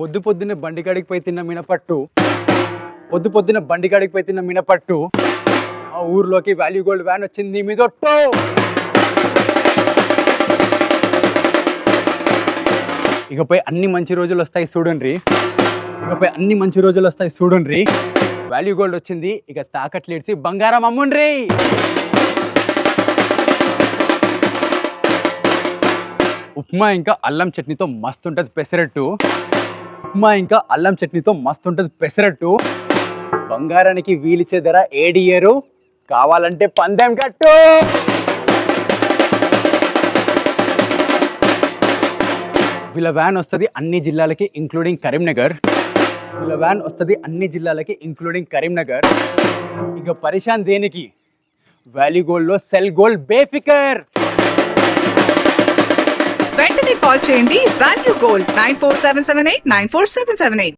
పొద్దు పొద్దున్నే బండికాడికి పోయి తిన్న మినపట్టు. పొద్దు పొద్దున బండికాడికి పోయి తిన్న మినపట్టు. ఆ ఊర్లోకి వాల్యూ గోల్డ్ వ్యాన్ వచ్చింది మీదొట్టు. ఇకపై అన్ని మంచి రోజులు వస్తాయి చూడండి. ఇకపై అన్ని మంచి రోజులు వస్తాయి చూడండి. వాల్యూ గోల్డ్ వచ్చింది ఇక తాకట్లు ఇడ్చి బంగారం అమ్ముండ్రి. ఉప్మా ఇంకా అల్లం చట్నీతో మస్తు ఉంటుంది పెసరట్టు. ఉప్మా ఇంకా అల్లం చట్నీతో మస్తు ఉంటుంది పెసరట్టు. బంగారానికి వీలిచ్చే ధర ఏడియరు కావాలంటే పందెం కట్టు. వీళ్ళ వ్యాన్ వస్తుంది అన్ని జిల్లాలకి ఇంక్లూడింగ్ కరీంనగర్. వీళ్ళ వ్యాన్ వస్తుంది అన్ని జిల్లాలకి ఇంక్లూడింగ్ కరీంనగర్. ఇక పరిశాన్ దేనికి? వ్యాలీ గోల్డ్లో సెల్ గోల్డ్ బేఫికర్. కాల్ చేయండి. Value gold nine four seven seven eight nine four seven seven eight